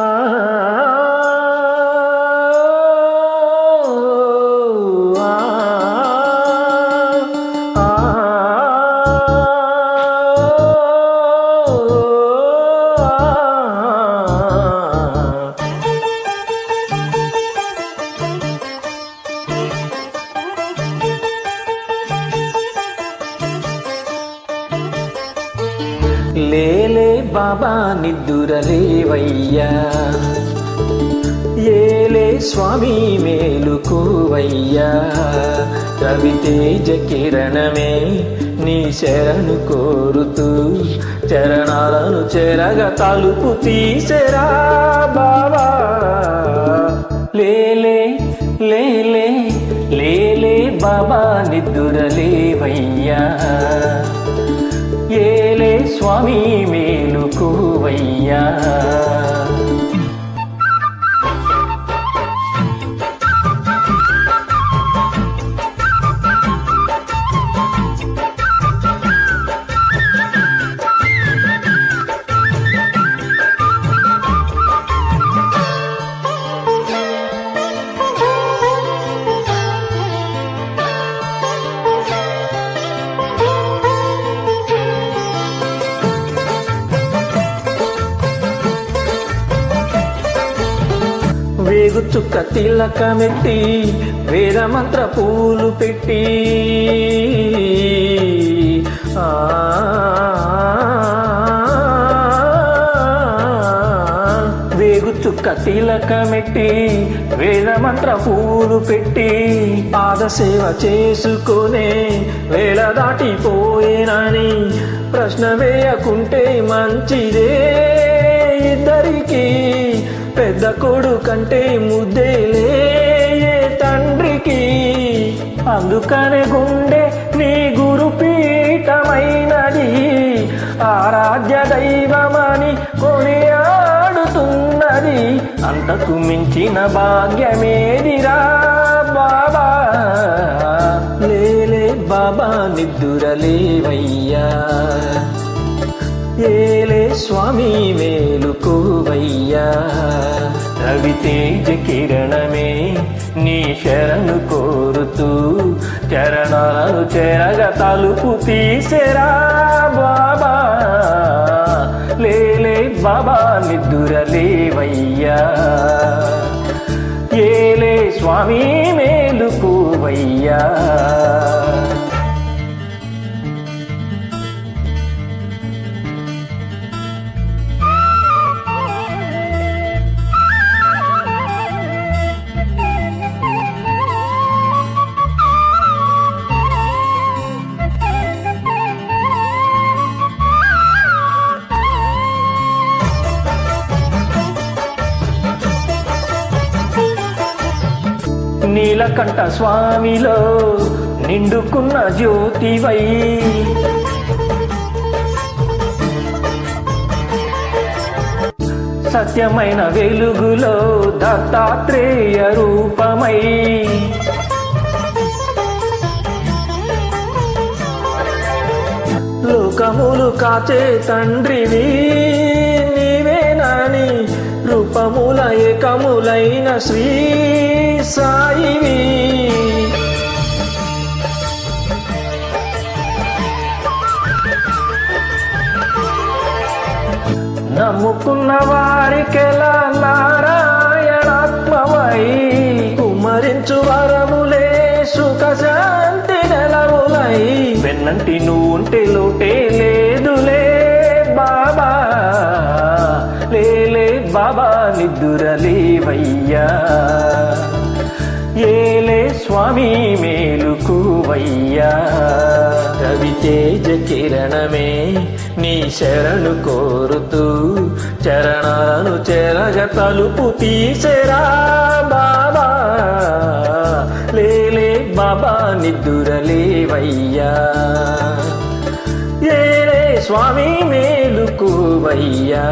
Ah. లేలే బాబా నిద్దురలేవయ్యా. ఏలే స్వామి మేలుకోవయ్యా. రవితేజ కిరణమే నీ శరణు కోరుతూ చరణాలను చెరగ తలుపు తీసెరా బాబా. లేలే లేలే లేలే బాబా నిద్దురలేవయ్యా. ఏ స్వామి మేలుకువయ్యా. వేగు చుక్క తిలకమెట్టి వేద మంత్ర పూలు పెట్టి. ఆ వేగు చుక్క తిలకమెట్టి వేద మంత్ర పూలు పెట్టి. పాదసేవ చేసుకునే వేళ దాటిపోయేనని ప్రశ్న వేయకుంటే మంచిదే ఇద్దరికీ. పెద్ద కొడుకంటే ముద్దేలే తండ్రికి. అందుకనే గుండె నీ గురు పీఠమైనది. ఆరాధ్య దైవమని కొనియాడుతున్నది. అంతకు మించిన భాగ్యమేదిరా బాబా. లేలే బాబా నిద్దురలేవయ్యా. ఏలే స్వామి మేలుకోవయ్యా రవితేజ కిరణమే నీ శరణు కోరుతూ చరణాలు చెరగ తలుపు తీసెరా బాబా. లేలే బాబా నిద్దుర లేవయ్యా. ఏలే స్వామి మేలుకోవయ్యా నీలకంఠ స్వామిలో నిండుకున్న జ్యోతివై. సత్యమైన వెలుగులో దత్తాత్రేయ రూపమై. లోకములు కాచే తండ్రివి. రూపముల ఏకములైన శ్రీ సాయివి. నమ్ముకున్న వారికెలా నారాయణాత్మవై కుమరించు వరములే సుఖశాంతి నెలవులై. వెన్నంటి నువ్వుంటే లోటే బాబా నిద్దురలేవయ్యా ఏలే స్వామి మేలుకువయ్యా. రవితేజ కిరణమే నీ శరణు కోరుతూ చరణాను చెరగ తలుపు తీసెరా బాబా. లేలే బాబా నిద్దురలేవయ్యా ఏలే స్వామి మేలుకువయ్యా.